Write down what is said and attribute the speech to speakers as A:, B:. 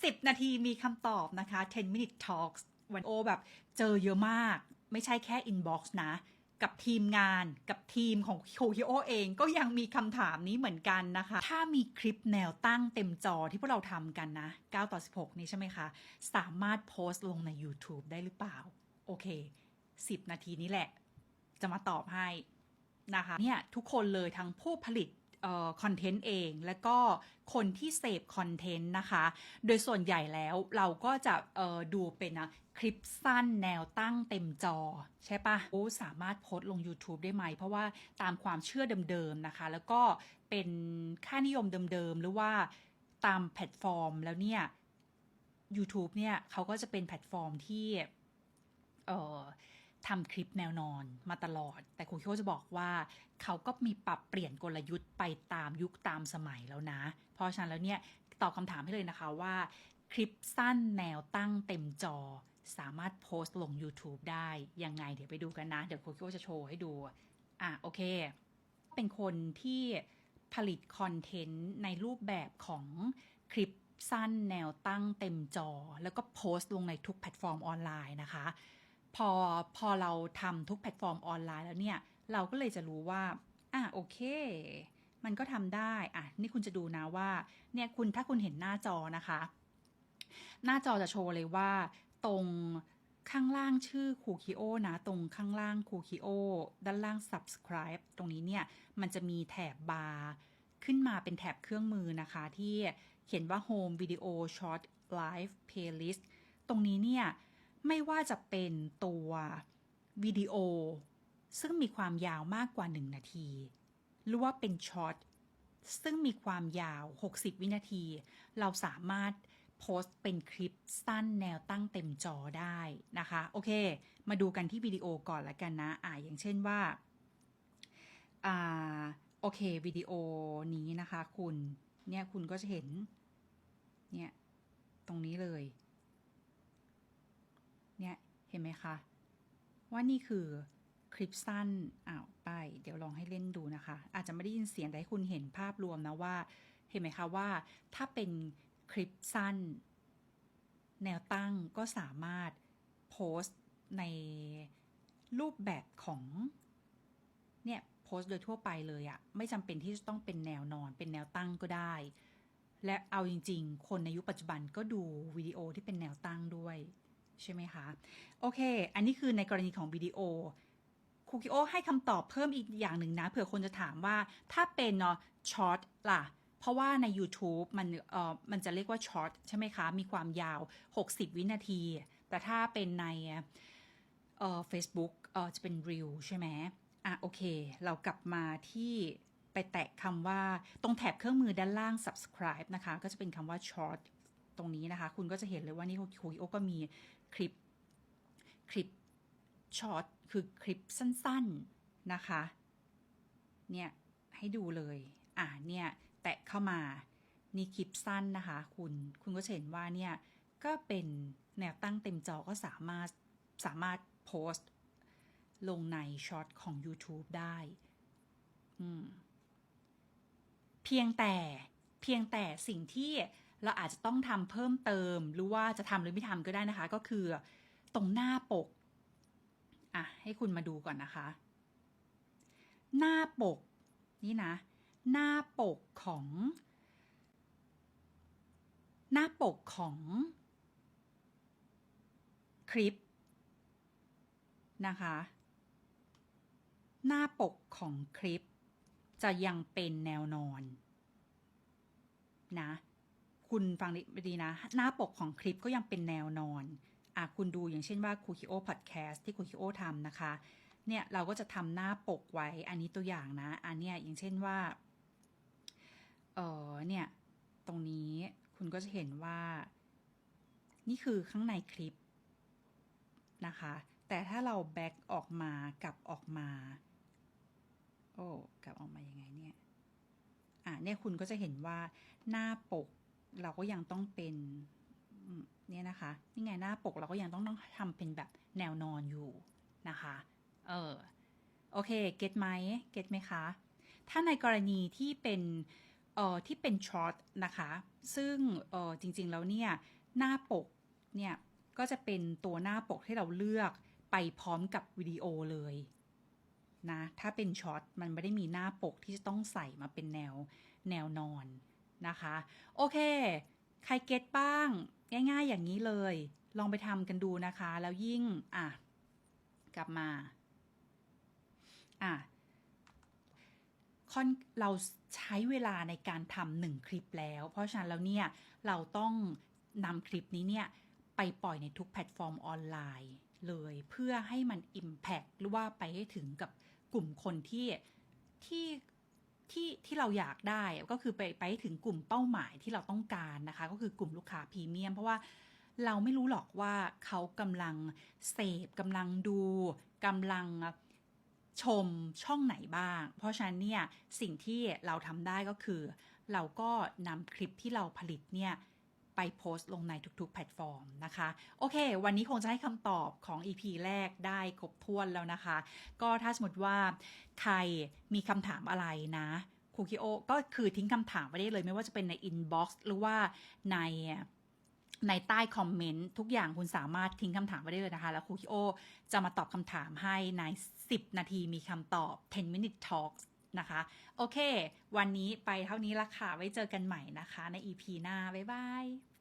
A: 10 นาทีมีคำตอบนะคะ 10 minute talks วันโอแบบเจอเยอะมาก ไม่ใช่แค่ inbox นะ กับทีมงานกับทีมของโคฮิโอเองก็ยังมีคำถามนี้เหมือนกันนะคะ ถ้ามีคลิปแนวตั้งเต็มจอที่พวกเราทำกันนะ 9 ต่อ 16 นี้ใช่ไหมคะ สามารถโพสต์ลงใน YouTube ได้หรือเปล่า โอเค 10 นาทีนี้แหละ จะมาตอบให้นะคะเนี่ยทุกคนเลยทั้งผู้ผลิต คอนเทนต์เอง และก็คนที่เสพคอนเทนต์นะคะ โดยส่วนใหญ่แล้วเราก็จะดูเป็นนะคลิปสั้นแนวตั้งเต็มจอ ใช่ปะโอ้สามารถโพสต์ลง YouTube ได้ไหม เพราะว่าตามความเชื่อเดิมๆนะคะ แล้วก็เป็นค่านิยมเดิมๆ หรือว่าตามแพลตฟอร์มแล้วเนี่ย YouTube เนี่ยเขาก็จะเป็นแพลตฟอร์มที่ เออ ทำคลิปแนวนอนมาตลอด แต่ครูคิดว่จะบอกว่า เขาก็มีปรับเปลี่ยนกลยุทธ์ไปตามยุคตามสมัยแล้วนะ เพราะฉะนั้นแล้วเนี่ยตอบคำถามให้เลยนะคะว่า คลิปสั้นแนวตั้งเต็มจอ สามารถโพสต์ลง YouTube ได้ยังไงเดี๋ยวไปดูกันนะ เดี๋ยวครูคิดว่จะโชว์ให้ดู อะโอเค เป็นคนที่ผลิตคอนเทนต์ในรูปแบบของคลิปสั้นแนวตั้งเต็มจอ แล้วก็โพสต์ลงในทุกแพลตฟอร์มออนไลน์นะคะ พอพอเราทำทุกแพลตฟอร์มออนไลน์แล้วเนี่ย เราก็เลยจะรู้ว่า อะโอเค มันก็ทำได้ อะ นี่คุณจะดูนะว่า เนี่ยคุณถ้าคุณเห็นหน้าจอนะคะ หน้าจอจะโชว์เลยว่า ตรงข้างล่างชื่อคูคิโอนะ ตรงข้างล่างคูคิโอด้านล่าง subscribe ตรงนี้เนี่ย มันจะมีแถบบาร์ขึ้นมาเป็นแถบเครื่องมือนะคะ ที่เขียนว่า home video short live playlist ตรงนี้เนี่ย ไม่ว่าจะเป็นตัววิดีโอ ซึ่งมีความยาวมากกว่า 1 นาที หรือว่าเป็นช็อตซึ่งมีความยาว 60 วินาที เราสามารถโพสต์เป็นคลิปสั้นแนวตั้งเต็มจอได้นะคะ โอเค มาดูกันที่วิดีโอก่อนละกันนะ อ่าอย่างเช่นว่า อ่า โอเค วิดีโอนี้นะคะ คุณ เนี่ย คุณก็จะเห็น เนี่ย ตรงนี้เลย เนี่ย เห็น ไหมคะ ว่านี่คือคลิปสั้นอ้าวไป เดี๋ยวลองให้เล่นดูนะคะ อาจจะไม่ได้ยินเสียงแต่ให้คุณเห็นภาพรวมนะว่า เห็นไหมคะว่า ถ้าเป็นคลิปสั้น แนวตั้งก็สามารถโพสต์ในรูปแบบของ เนี่ยโพสต์โดยทั่วไปเลยอะไม่จำเป็นที่จะต้องเป็นแนวนอน เป็นแนวตั้งก็ได้ และเอาจริง ๆ คนในยุคปัจจุบันก็ดูวิดีโอที่เป็นแนวตั้งด้วย ใช่ไหมคะ โอเค อันนี้คือในกรณีของวิดีโอคูคิโอให้คำตอบเพิ่มอีกอย่างหนึ่งนะ เผื่อคนจะถามว่าถ้าเป็นเนาะช็อตล่ะ เพราะว่าใน YouTube มันเอ่อมันจะเรียกว่าช็อตใช่ไหมคะ มีความยาว 60 วินาที แต่ถ้าเป็นในเอ่อ Facebook เอ่อจะเป็น Reel ใช่ไหมอะโอเค เรากลับมาที่ไปแตะคำว่าตรงแถบเครื่องมือด้านล่าง subscribe นะคะ ก็จะเป็นคำว่า short ตรงนี้นะคะ คุณก็จะเห็นเลยว่านี่คุยโอก็มีคลิปคลิปช็อตคือคลิปสั้น ๆนะคะ เนี่ยให้ดูเลย อ่าเนี่ยแตะเข้ามานี่คลิปสั้นนะคะ คุณคุณก็จะเห็นว่าเนี่ยก็เป็นแนวตั้งเต็มจอก็สามารถสามารถโพสต์ลงในช็อตของ YouTube ได้เพียงแต่เพียงแต่สิ่งที่ เราอาจจะต้องทำเพิ่มเติม หรือว่าจะทำหรือไม่ทำก็ได้นะคะ ก็คือตรงหน้าปก อะ ให้คุณมาดูก่อนนะคะ หน้าปก นี่นะ หน้าปกของ หน้าปกของคลิปนะคะ หน้าปกของคลิปจะยังเป็นแนวนอนนะ คุณฟังดีนะ หน้าปกของคลิปก็ยังเป็นแนวนอนอะคุณดูอย่างเช่นว่าคูคิโอพอดแคสต์ที่คูคิโอทำนะคะ เนี่ยเราก็จะทำหน้าปกไว้ อันนี้ตัวอย่างนะ อันเนี้ยอย่างเช่นว่า เออเนี่ย ตรงนี้คุณก็จะเห็นว่า นี่คือข้างในคลิปนะคะ แต่ถ้าเราแบ็กออกมากลับออกมา โอ้กลับออกมายังไงเนี่ย อะเนี่ยคุณก็จะเห็นว่าหน้าปก เราก็ยังต้องเป็นเนี่ยนะคะนี่ไงหน้าปกเราก็ยังต้องต้องทำเป็นแบบแนวนอนอยู่นะคะ เออโอเคเก็ตไหมเก็ตไหมคะ ถ้าในกรณีที่เป็นเอ่อที่เป็นช็อตนะคะ ซึ่งเอ่อจริงๆแล้วเนี่ยหน้าปกเนี่ยก็จะเป็นตัวหน้าปกที่เราเลือกไปพร้อมกับวิดีโอเลยนะถ้าเป็นช็อตมันไม่ได้มีหน้าปกที่จะต้องใส่มาเป็นแนวแนวนอน นะคะ โอเค ใครเก็ตบ้าง ง่ายๆอย่างนี้เลย ลองไปทำกันดูนะคะ แล้วยิ่ง อะ กลับมา อะค่อนเราใช้เวลาในการทำหนึ่งคลิปแล้ว เพราะฉะนั้นแล้วเนี่ย เราต้องนำคลิปนี้เนี่ย ไปปล่อยในทุกแพลตฟอร์มออนไลน์เลยเพื่อให้มัน Impact หรือว่าไปให้ถึงกับกลุ่มคนที่ที่ ที่ที่เราอยากได้ก็คือไปไปถึงกลุ่มเป้าหมายที่เราต้องการนะคะ ก็คือกลุ่มลูกค้าพรีเมียม เพราะว่าเราไม่รู้หรอกว่าเขากำลังเสพกำลังดูกำลังชมช่องไหนบ้าง เพราะฉะนั้นเนี่ยสิ่งที่เราทำได้ก็คือ เราก็นำคลิปที่เราผลิตเนี่ย ไปโพสต์ลงในทุกๆ แพลตฟอร์มนะคะ โอเค วันนี้คงจะให้คำตอบของ EP แรกได้ครบถ้วนแล้วนะคะ ก็ถ้าสมมติว่าใครมีคำถามอะไรนะคูคิโอก็คือทิ้งคำถามไว้ได้เลยไม่ว่าจะเป็นในอินบ็อกซ์หรือว่าในในใต้คอมเมนต์ทุกอย่างคุณสามารถทิ้งคำถามไว้ได้เลยนะคะ แล้วคูคิโอจะมาตอบคำถามให้ใน 10 นาทีมีคำตอบ 10 minute talks นะคะ โอเค วันนี้ไปเท่านี้ละค่ะ ไว้เจอกันใหม่นะคะ ใน EP หน้า บ๊ายบาย